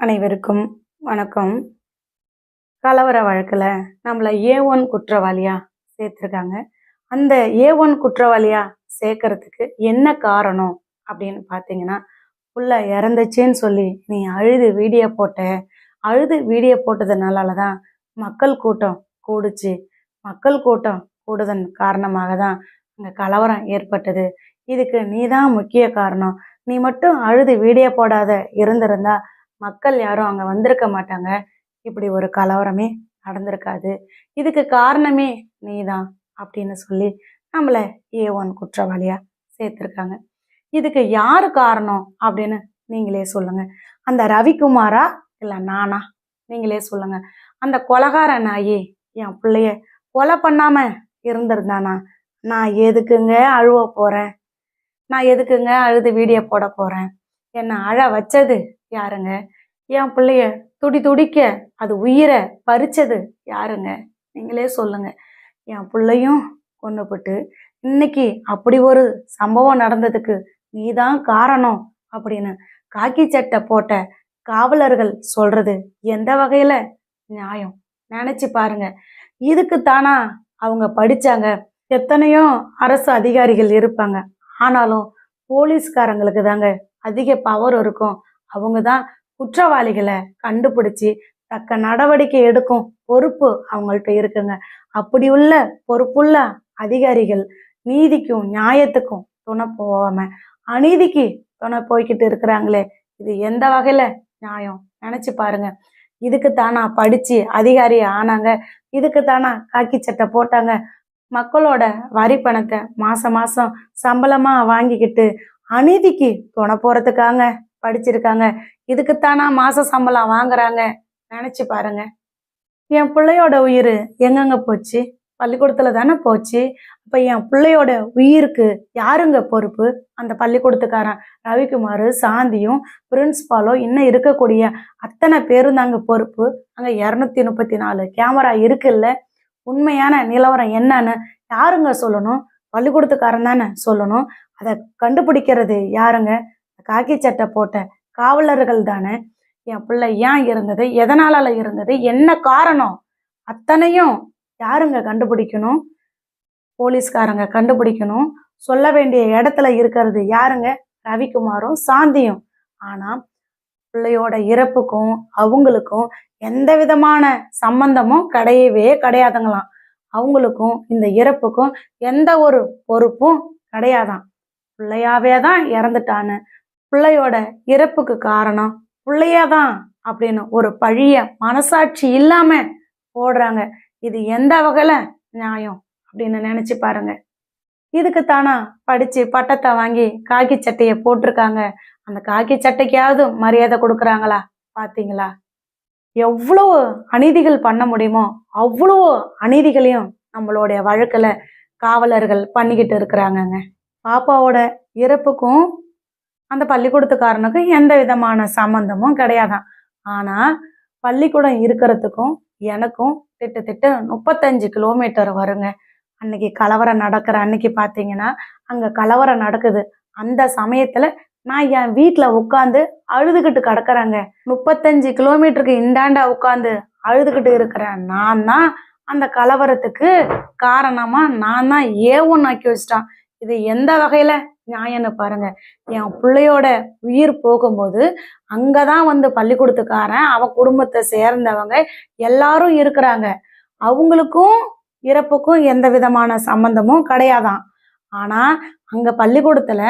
அனைவருக்கும் வணக்கம். கலவர வழக்கில் நம்மளை ஏ ஒன் குற்றவாளியாக சேர்த்துருக்காங்க. அந்த ஏ ஒன் குற்றவாளியாக சேர்க்கறதுக்கு என்ன காரணம் அப்படின்னு பார்த்தீங்கன்னா புள்ள இறந்துச்சேன்னு சொல்லி நீ அழுது வீடியோ போட்ட அழுது வீடியோ போட்டதுனால தான் மக்கள் கூட்டம் கூடுச்சு. மக்கள் கூட்டம் கூடுதன் காரணமாக தான் அங்கே கலவரம் ஏற்பட்டது. இதுக்கு நீ தான் முக்கிய காரணம். நீ மட்டும் அழுது வீடியோ போடாத இருந்திருந்தா மக்கள் யாரும் அங்கே வந்திருக்க மாட்டாங்க. இப்படி ஒரு கலவரமே நடந்திருக்காது. இதுக்கு காரணமே நீ தான் அப்படின்னு சொல்லி நம்மளை ஏ ஒன் குற்றவாளியாக சேர்த்துருக்காங்க. இதுக்கு யார் காரணம் அப்படின்னு நீங்களே சொல்லுங்கள் அந்த ரவிக்குமாரா இல்லை நானா? நீங்களே சொல்லுங்கள் அந்த கொலகார நாயே என் பிள்ளைய கொலை பண்ணாமல் இருந்திருந்தானா? நான் எதுக்குங்க அழுவ போகிறேன் நான் எதுக்குங்க அழுது வீடியோ போட போகிறேன் என்னை அழ வச்சது யாருங்க? என் பிள்ளைய துடி துடிக்க அது உயிரை பறிச்சது யாருங்க? நீங்களே சொல்லுங்க. என் பிள்ளையும் கொண்டுபட்டு இன்னைக்கு அப்படி ஒரு சம்பவம் நடந்ததுக்கு நீதான் காரணம் அப்படின்னு காக்கி சட்டை போட்ட காவலர்கள் சொல்றது எந்த வகையில நியாயம்? நினைச்சு பாருங்க. இதுக்கு தானா அவங்க படிச்சாங்க. எத்தனையோ அரசு அதிகாரிகள் இருப்பாங்க. ஆனாலும் போலீஸ்காரங்களுக்கு தாங்க அதிக பவர் இருக்கும். அவங்க தான் குற்றவாளிகளை கண்டுபிடிச்சி தக்க நடவடிக்கை எடுக்கும் பொறுப்பு அவங்கள்ட்ட இருக்குங்க. அப்படி உள்ள பொறுப்புள்ள அதிகாரிகள் நீதிக்கும் நியாயத்துக்கும் துணை போகாம அநீதிக்கு துணை போய்கிட்டு இருக்கிறாங்களே இது எந்த வகையில நியாயம்? நினைச்சு பாருங்க. இதுக்கு தானா படிச்சு அதிகாரி ஆனாங்க. இதுக்கு தானா காக்கி சட்டை போட்டாங்க. மக்களோட வரி பணத்தை மாசம் மாசம் சம்பளமா வாங்கிக்கிட்டு அநீதிக்கு துணை போறதுக்காங்க. படிச்சிருக்காங்க. இதுக்குத்தானா மாச சம்பளம் வாங்குறாங்க. நினைச்சு பாருங்க. என் பிள்ளையோட உயிர் எங்கெங்க போச்சு? பள்ளிக்கூடத்துல தானே போச்சு. அப்ப என் பிள்ளையோட உயிருக்கு யாருங்க பொறுப்பு? அந்த பள்ளிக்கூடத்துக்காரன் ரவிக்குமார் சாந்தியும் பிரின்ஸ்பாலும் இன்னும் இருக்கக்கூடிய அத்தனை பேரும் தாங்க பொறுப்பு. அங்க இரநூத்தி முப்பத்தி நாலு கேமரா இருக்குல்ல. உண்மையான நிலவரம் என்னன்னு யாருங்க சொல்லணும்? பள்ளிக்கூடத்துக்காரன் தானே சொல்லணும். அதை கண்டுபிடிக்கிறது யாருங்க? காக்கி சட்டை போட்ட காவலர்கள் தானே? என் பிள்ளை ஏன் இருந்தது? எதனால இருந்தது? என்ன காரணம்? அத்தனையும் யாருங்க கண்டுபிடிக்கணும்? போலீஸ்காரங்க கண்டுபிடிக்கணும். சொல்ல வேண்டிய இடத்துல இருக்கிறது யாருங்க? ரவிக்குமாரும் சாந்தியும். ஆனா பிள்ளையோட இறப்புக்கும் அவங்களுக்கும் எந்த விதமான சம்பந்தமும் கிடையவே கிடையாதுங்களாம். அவங்களுக்கும் இந்த இறப்புக்கும் எந்த ஒரு பொறுப்பும் கிடையாதான் பிள்ளையாவே தான் இறந்துட்டான்னு. பிள்ளையோட இறப்புக்கு காரணம் பிள்ளையாதான் அப்படின்னு ஒரு பழிய மனசாட்சி இல்லாம போடுறாங்க. இது எந்த வகையில நியாயம் அப்படின்னு நினைச்சு பாருங்க. இதுக்கு தானா படிச்சு பட்டத்தை வாங்கி காக்கி சட்டையை போட்டிருக்காங்க. அந்த காக்கி சட்டைக்காவது மரியாதை கொடுக்குறாங்களா பாத்தீங்களா? எவ்வளோ அநீதிகள் பண்ண முடியுமோ அவ்வளோ அநீதிகளையும் நம்மளுடைய வழக்கில் காவலர்கள் பண்ணிக்கிட்டு இருக்கிறாங்கங்க. பாப்பாவோட இறப்புக்கும் அந்த பள்ளிக்கூடத்துக்காரனுக்கும் எந்த விதமான சம்மந்தமும் கிடையாதான். ஆனால் பள்ளிக்கூடம் இருக்கிறதுக்கும் எனக்கும் திட்டத்திட்ட முப்பத்தஞ்சு கிலோமீட்டர் வருங்க. அன்னைக்கு கலவரம் நடக்கிற அன்னைக்கு பார்த்தீங்கன்னா அங்கே கலவரம் நடக்குது. அந்த சமயத்தில் நான் என் வீட்டில் உட்காந்து அழுதுகிட்டு கிடக்குறேங்க. முப்பத்தஞ்சு கிலோமீட்டருக்கு இந்தாண்டா உட்காந்து அழுதுகிட்டு இருக்கிறேன். நான் தான் அந்த கலவரத்துக்கு காரணமாக நான் தான் ஏ ஒன்று ஆக்கி வச்சிட்டான். இது எந்த வகையில் நியாயம்னு பாருங்க. என் பிள்ளையோட உயிர் போகும்போது அங்கதான் வந்து பள்ளிக்கூடத்துக்காரன் அவன் குடும்பத்தை சேர்ந்தவங்க எல்லாரும் இருக்கிறாங்க. அவங்களுக்கும் இறப்புக்கும் எந்த விதமான சம்பந்தமும் கிடையாதான். ஆனா அங்க பள்ளிக்கூடத்துல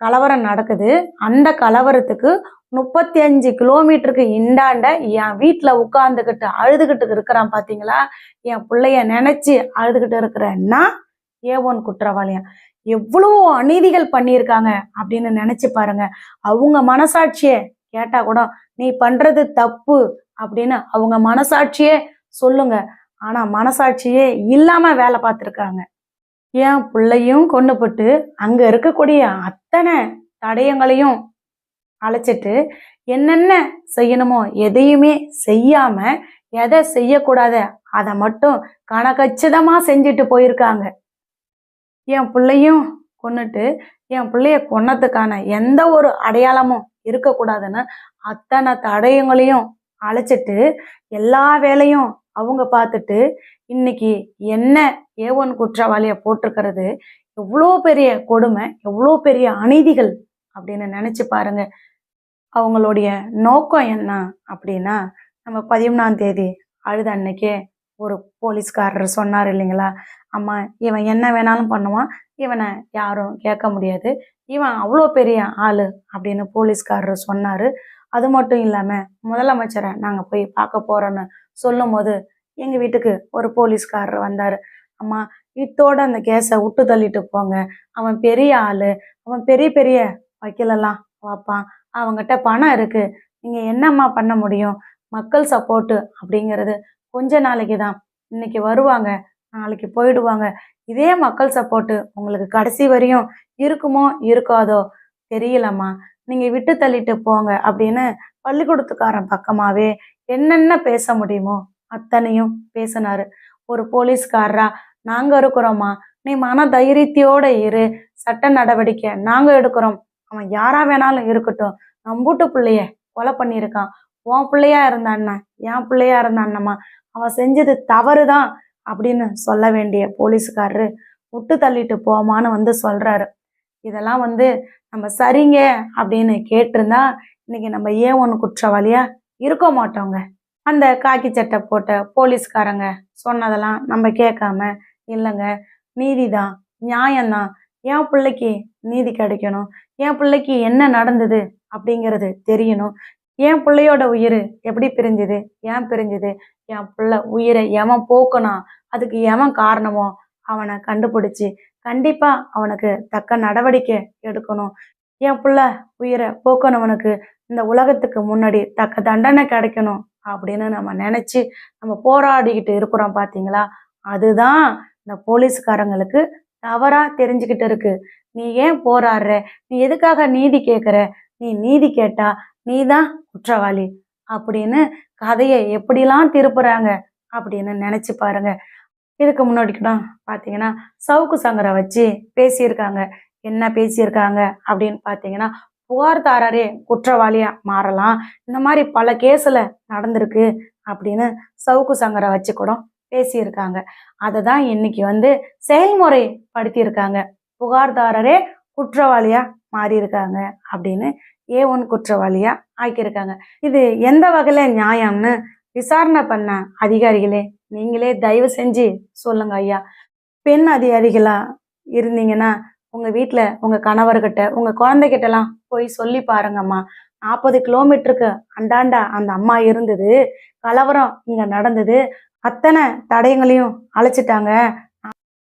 கலவரம் நடக்குது. அந்த கலவரத்துக்கு முப்பத்தி அஞ்சு கிலோமீட்டருக்கு இண்டாண்ட என் வீட்டில் உட்காந்துக்கிட்டு அழுதுகிட்டு இருக்கிறான் பார்த்தீங்களா என் பிள்ளைய நினச்சி அழுதுகிட்டு இருக்கிறேன்னா ஏ ஒன் குற்றவாளியா? எவ்வளோ அநீதிகள் பண்ணியிருக்காங்க அப்படின்னு நினைச்சு பாருங்க. அவங்க மனசாட்சியை கேட்டா கூட நீ பண்றது தப்பு அப்படின்னு அவங்க மனசாட்சியே சொல்லுங்க. ஆனா மனசாட்சியே இல்லாம வேலை பார்த்துருக்காங்க. ஏன் பிள்ளையும் கொண்டுபட்டு அங்க இருக்கக்கூடிய அத்தனை தடயங்களையும் அழைச்சிட்டு என்னென்ன செய்யணுமோ எதையுமே செய்யாம எதை செய்யக்கூடாத அதை மட்டும் கணக்கச்சிதமா செஞ்சுட்டு போயிருக்காங்க. என் பிள்ளையும் கொண்டுட்டு என் பிள்ளைய கொன்னதுக்கான எந்த ஒரு அடையாளமும் இருக்கக்கூடாதுன்னு அத்தனை தடயங்களையும் அழைச்சிட்டு எல்லா வேலையும் அவங்க பார்த்துட்டு இன்னைக்கு என்ன ஏ ஒன் குற்றவாளியை போட்டிருக்கிறது எவ்வளோ பெரிய கொடுமை எவ்வளோ பெரிய அநீதிகள் அப்படின்னு நினச்சி பாருங்க. அவங்களுடைய நோக்கம் என்ன அப்படின்னா நம்ம பதிமூணாம் தேதி அழுத அன்னைக்கே ஒரு போலீஸ்காரர் சொன்னார் இல்லைங்களா? அம்மா இவன் என்ன வேணாலும் பண்ணுவான். இவனை யாரும் கேட்க முடியாது. இவன் அவ்வளோ பெரிய ஆள் அப்படின்னு போலீஸ்காரர் சொன்னார். அது மட்டும் இல்லாமல் முதலமைச்சரை நாங்கள் போய் பார்க்க போகிறோன்னு சொல்லும் போது எங்கள் வீட்டுக்கு ஒரு போலீஸ்காரர் வந்தார். அம்மா இத்தோட அந்த கேஸை விட்டு தள்ளிட்டு போங்க. அவன் பெரிய ஆள். அவன் பெரிய பெரிய வக்கீலெல்லாம் பார்ப்பான். அவங்ககிட்ட பணம் இருக்குது நீங்கள் என்னம்மா பண்ண முடியும்? மக்கள் சப்போர்ட்டு அப்படிங்கிறது கொஞ்ச நாளைக்கு தான். இன்னைக்கு வருவாங்க. நாளைக்கு போயிடுவாங்க. இதே மக்கள் சப்போர்ட்டு உங்களுக்கு கடைசி வரையும் இருக்குமோ இருக்காதோ தெரியலம்மா. நீங்கள் விட்டு தள்ளிட்டு போங்க அப்படின்னு பள்ளிக்கூடத்துக்காரன் பக்கமாகவே என்னென்ன பேச முடியுமோ அத்தனையும் பேசினாரு. ஒரு போலீஸ்காரரா நாங்கள் இருக்கிறோம்மா. நீ மன தைரியத்தோட இரு. சட்ட நடவடிக்கை நாங்கள் எடுக்கிறோம். அவன் யாரா வேணாலும் இருக்கட்டும். நம்பூட்டு பிள்ளைய கொலை பண்ணியிருக்கான். உன் பிள்ளையா இருந்தான்னா என் பிள்ளையா இருந்தான்னம்மா அவன் செஞ்சது தவறு தான் அப்படின்னு சொல்ல வேண்டிய போலீஸ்காரரு விட்டு தள்ளிட்டு போமான்னு வந்து சொல்றாரு. இதெல்லாம் வந்து நம்ம சரிங்க அப்படின்னு கேட்டிருந்தா இன்னைக்கு நம்ம ஏன் ஒன்று குற்றவாளியா இருக்க மாட்டோங்க. அந்த காக்கி சட்டை போட்ட போலீஸ்காரங்க சொன்னதெல்லாம் நம்ம கேட்காம இல்லைங்க நீதிதான் நியாயம்தான். என் பிள்ளைக்கு நீதி கிடைக்கணும். என் பிள்ளைக்கு என்ன நடந்தது? அப்படிங்கிறது தெரியணும். என் பிள்ளையோட உயிர் எப்படி பிரிஞ்சுது? ஏன் பிரிஞ்சுது? என் பிள்ளை உயிரை எவன் போக்கணும் அதுக்கு எவன் காரணமோ? அவனை கண்டுபிடிச்சி கண்டிப்பாக அவனுக்கு தக்க நடவடிக்கை எடுக்கணும். என் பிள்ளை உயிரை போக்கணவனுக்கு இந்த உலகத்துக்கு முன்னாடி தக்க தண்டனை கிடைக்கணும் அப்படின்னு நம்ம நினச்சி நம்ம போராடிக்கிட்டு இருக்கிறோம் பார்த்தீங்களா அதுதான் இந்த போலீஸ்காரங்களுக்கு தவறாக தெரிஞ்சுக்கிட்டு இருக்கு. நீ ஏன் போராடுற? நீ எதுக்காக நீதி கேட்குற நீ நீதி கேட்டால் நீ தான் குற்றவாளி அப்படின்னு கதையை எப்படிலாம் திருப்புறாங்க அப்படின்னு நினச்சி பாருங்க. இதுக்கு முன்னாடி கூட பார்த்தீங்கன்னா சவுக்கு சங்கரை வச்சு பேசியிருக்காங்க. என்ன பேசியிருக்காங்க அப்படின்னு பார்த்தீங்கன்னா புகார்தாரரே குற்றவாளியாக மாறலாம். இந்த மாதிரி பல கேஸில் நடந்திருக்கு அப்படின்னு சவுக்கு சங்கரை வச்சு கூட பேசியிருக்காங்க. அதை தான் இன்னைக்கு வந்து செயல்முறை படுத்தியிருக்காங்க புகார்தாரரே குற்றவாளியாக மாறியிருக்காங்க அப்படின்னு ஏ ஒன் குற்றவாளியா ஆக்கியிருக்காங்க. இது எந்த வகையில நியாயம்னு விசாரணை பண்ண அதிகாரிகளே நீங்களே தயவு செஞ்சு சொல்லுங்க ஐயா. பெண் அதிகாரிகளா இருந்தீங்கன்னா உங்க வீட்டில் உங்க கணவர்கிட்ட உங்க குழந்தைகிட்டலாம் போய் சொல்லி பாருங்கம்மா. நாற்பது கிலோமீட்டருக்கு அண்டாண்டா அந்த அம்மா இருந்தது கலவரம் இங்க நடந்தது அத்தனை தடயங்களையும் அழைச்சிட்டாங்க.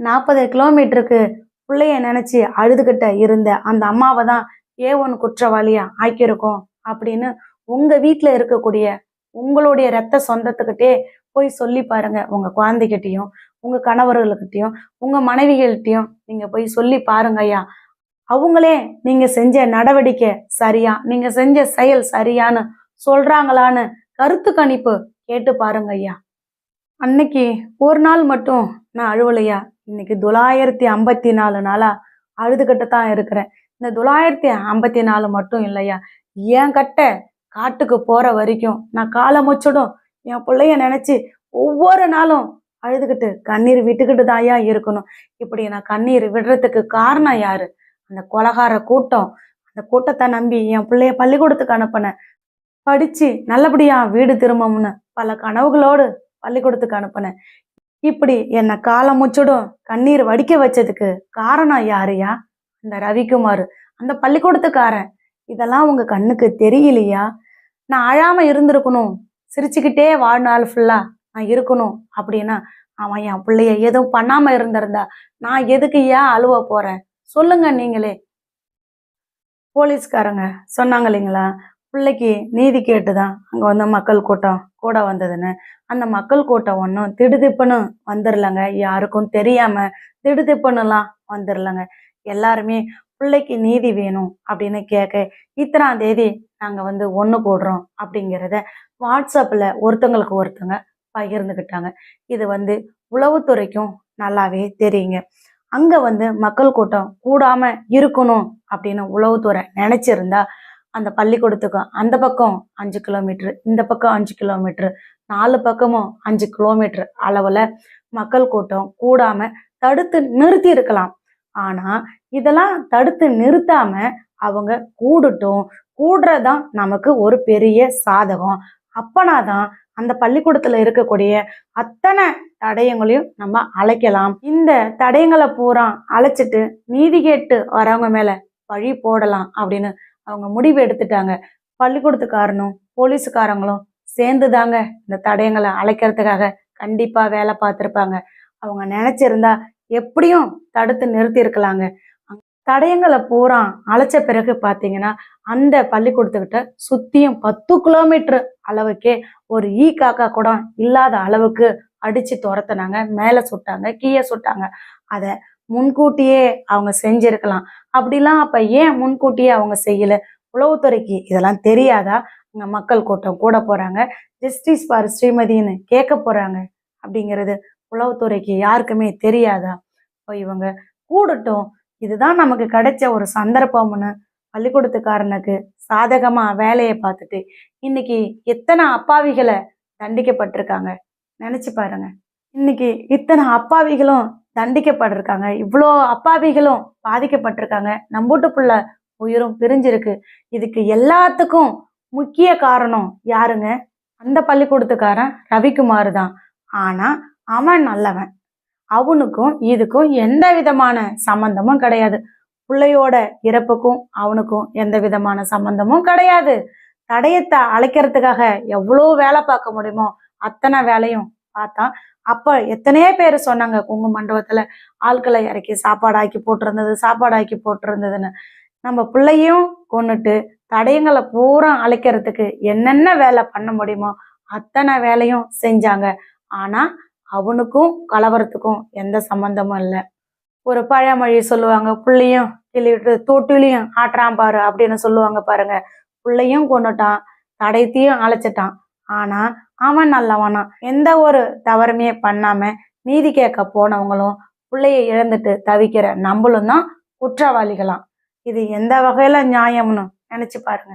நாற்பது கிலோமீட்டருக்கு பிள்ளைய நினைச்சு அழுதுகிட்ட இருந்த அந்த அம்மாவை தான் ஏ ஒன் குற்றவாளியா? ஆக்கியிருக்கோம். அப்படின்னு உங்க வீட்டில் இருக்கக்கூடிய உங்களுடைய ரத்த சொந்தத்துக்கிட்டே போய் சொல்லி பாருங்க. உங்க குழந்தைகிட்டையும் உங்க கணவர்கள்கிட்டையும் உங்க மனைவிகள்கிட்டையும் நீங்க போய் சொல்லி பாருங்க ஐயா. அவங்களே நீங்க செஞ்ச நடவடிக்கை சரியா? நீங்க செஞ்ச செயல் சரியான்னு சொல்றாங்களான்னு கருத்து கணிப்பு கேட்டு பாருங்க ஐயா. அன்னைக்கு ஒரு நாள் மட்டும் நான் அழுவலையா? இன்னைக்கு தொள்ளாயிரத்தி ஐம்பத்தி நாலு நாளா அழுதுகிட்டு தான் இருக்கிறேன். இந்த தொள்ளாயிரத்தி ஐம்பத்தி நாலு மட்டும் இல்லையா? என் கட்ட காட்டுக்கு போற வரைக்கும் நான் காலை முச்சிடும் என் பிள்ளைய நினைச்சு ஒவ்வொரு நாளும் அழுதுகிட்டு கண்ணீர் விட்டுக்கிட்டு தாயா இருக்கணும். இப்படி நான் கண்ணீர் விடுறதுக்கு காரணம் யாரு? அந்த கொலகார கூட்டம். அந்த கூட்டத்தை நம்பி என் பிள்ளைய பள்ளிக்கூடத்துக்கு அனுப்பினேன் படிச்சு நல்லபடியா வீடு திரும்பம்னு பல கனவுகளோடு பள்ளிக்கூடத்துக்கு அனுப்பினேன் இப்படி என்னை காலம் முச்சிடும் கண்ணீர் வடிக்க வச்சதுக்கு காரணம் யாருயா இந்த ரவிக்குமார் அந்த பள்ளிக்கூடத்துக்காரன் இதெல்லாம் உங்க கண்ணுக்கு தெரியலையா? நான் அழாம இருந்திருக்கணும். சிரிச்சுக்கிட்டே வாழ்நாள் ஃபுல்லா நான் இருக்கணும் அப்படின்னா அவன் என் பிள்ளைய எதுவும் பண்ணாம இருந்திருந்தா நான் எதுக்கு ஏன் அழுவ போறேன்? சொல்லுங்க நீங்களே. போலீஸ்காரங்க சொன்னாங்க இல்லைங்களா? பிள்ளைக்கு நீதி கேட்டுதான் அங்கே வந்து மக்கள் கூட்டம் கூட வந்ததுன்னு. அந்த மக்கள் கூட்டம் ஒன்றும் திடுதிப்புன்னு வந்துடலங்க யாருக்கும் தெரியாம திடுதிப்புன்னுலாம் வந்துடலங்க எல்லாருமே பிள்ளைக்கு நீதி வேணும் அப்படின்னு கேட்க இத்தனாம் தேதி நாங்கள் வந்து ஒன்று போடுறோம் அப்படிங்கிறத வாட்ஸ்அப்பில் ஒருத்தங்களுக்கு ஒருத்தங்க பகிர்ந்துக்கிட்டாங்க இது வந்து உளவுத்துறைக்கும் நல்லாவே தெரியுங்க. அங்கே வந்து மக்கள் கூட்டம் கூடாமல் இருக்கணும் அப்படின்னு உளவுத்துறை நினச்சிருந்தா அந்த பள்ளிக்கூடத்துக்கும் அந்த பக்கம் அஞ்சு கிலோமீட்ரு இந்த பக்கம் அஞ்சு கிலோமீட்ரு நாலு பக்கமும் அஞ்சு கிலோமீட்ரு அளவில் மக்கள் கூட்டம் கூடாமல் தடுத்து நிறுத்தி இருக்கலாம். ஆனால் இதெல்லாம் தடுத்து நிறுத்தாம அவங்க கூடட்டும். கூடுறதான் நமக்கு ஒரு பெரிய சாதகம். அப்பனாதான் அந்த பள்ளிக்கூடத்துல இருக்கக்கூடிய அத்தனை தடயங்களையும் நம்ம அழைக்கலாம். இந்த தடயங்களை பூரா அழைச்சிட்டு நீதி கேட்டு வரவங்க மேல பழி போடலாம் அப்படின்னு அவங்க முடிவு எடுத்துட்டாங்க. பள்ளிக்கூடத்துக்காரனும் போலீஸுக்காரங்களும் சேர்ந்து தாங்க இந்த தடயங்களை அழைக்கிறதுக்காக கண்டிப்பா வேலை பார்த்துருப்பாங்க. அவங்க நினைச்சிருந்தா எப்படியும் தடுத்து நிறுத்தி இருக்கலாங்க. தடயங்களை பூரா அழைச்ச பிறகு பார்த்தீங்கன்னா அந்த பள்ளிக்கூடத்துக்கிட்ட சுத்தியும் பத்து கிலோமீட்டர் அளவுக்கே ஒரு ஈ காக்கா கூட இல்லாத அளவுக்கு அடிச்சு துரத்துனாங்க. மேலே சுட்டாங்க கீழே சுட்டாங்க. அதை முன்கூட்டியே அவங்க செஞ்சிருக்கலாம். அப்படிலாம் அப்போ ஏன் முன்கூட்டியே அவங்க செய்யல? உளவுத்துறைக்கு இதெல்லாம் தெரியாதா? அங்கே மக்கள் கூட்டம் கூட போகிறாங்க ஜஸ்டிஸ் ஃபார் ஸ்ரீமதின்னு கேட்க போகிறாங்க அப்படிங்கிறது உளவுத்துறைக்கு யாருக்குமே தெரியாதா? இப்போ இவங்க கூடட்டும். இதுதான் நமக்கு கிடைச்ச ஒரு சந்தர்ப்பம்னு பள்ளிக்கூடத்துக்காரனுக்கு சாதகமாக வேலையை பார்த்துட்டு இன்னைக்கு எத்தனை அப்பாவிகளை தண்டிக்கப்பட்டிருக்காங்க? நினச்சி பாருங்க. இன்னைக்கு இத்தனை அப்பாவிகளும் தண்டிக்கப்பட்டிருக்காங்க. இவ்வளோ அப்பாவிகளும் பாதிக்கப்பட்டிருக்காங்க. நம்பூட்டு புள்ள உயிரும் பிரிஞ்சிருக்கு. இதுக்கு எல்லாத்துக்கும் முக்கிய காரணம் யாருங்க? அந்த பள்ளிக்கூடத்துக்காரன் ரவிக்குமார் தான். ஆனால் அவன் நல்லவன். அவனுக்கும் இதுக்கும் எந்த விதமான சம்பந்தமும் கிடையாது. பிள்ளையோட இறப்புக்கும் அவனுக்கும் எந்த விதமான சம்பந்தமும் கிடையாது. தடயத்தை அழைக்கிறதுக்காக எவ்வளோ வேலை பார்க்க முடியுமோ அத்தனை வேலையும் பார்த்தா அப்போ எத்தனையோ பேர் சொன்னாங்க குங்கு மண்டபத்தில் ஆட்களை இறக்கி சாப்பாடு ஆக்கி போட்டிருந்தது சாப்பாடு ஆக்கி போட்டிருந்ததுன்னு. நம்ம பிள்ளையும் கொன்னுட்டு தடயங்களை பூரா அழைக்கிறதுக்கு என்னென்ன வேலை பண்ண முடியுமோ அத்தனை வேலையும் செஞ்சாங்க. ஆனால் அவனுக்கும் கலவரத்துக்கும் எந்த சம்பந்தமும் இல்லை. ஒரு பழமொழி சொல்லுவாங்க புள்ளையும் கிள்ளிட்டு தொட்டிலையும் ஆட்டுறான் பாரு அப்படின்னு சொல்லுவாங்க பாருங்க. புள்ளையும் கொண்டுட்டான் தடைத்தையும் அழைச்சிட்டான். ஆனா அவன் நல்லவனா? எந்த ஒரு தவறுமே பண்ணாம நீதி கேட்க போனவங்களும் பிள்ளைய இழந்துட்டு தவிக்கிற நம்மளும் தான் குற்றவாளிகளாம். இது எந்த வகையில நியாயம்னு நினைச்சு பாருங்க.